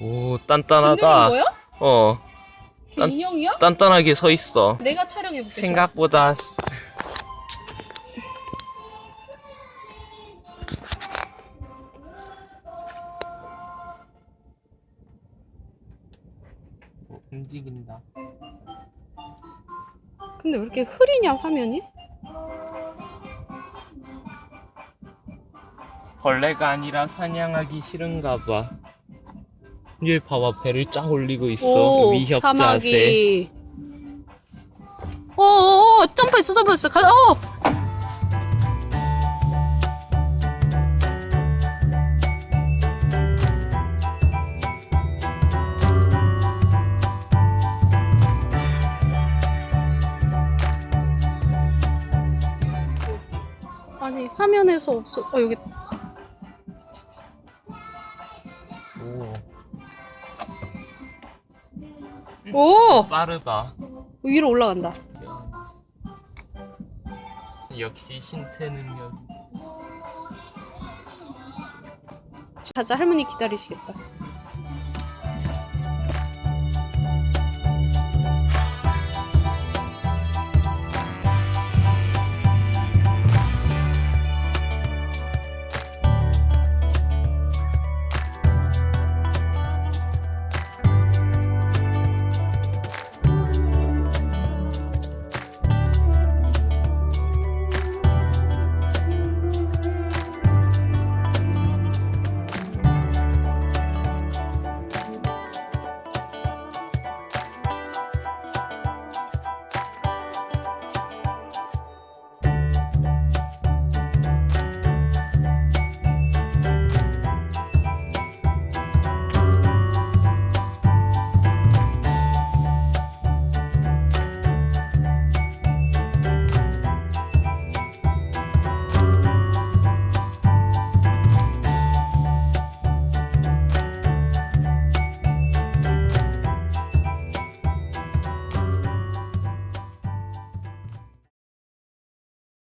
오, 단단하다. 거야? 어, 그 딴- 인형이야? 단단하게 서 있어. 내가 촬영해볼게. 생각보다 스- 어, 움직인다. 근데 왜 이렇게 흐리냐 화면이? 벌레가 아니라 사냥하기 싫은가 봐. 얘 봐봐 배를 쫙 올리고 있어 오, 위협 자세. 사마귀. 오오오 점프했어 점프했어 가. 어. 아니 화면에서 없어. 어 여기 오 오 빠르다. 위로 올라간다. 역시 신체 능력. 가자 할머니 기다리시겠다.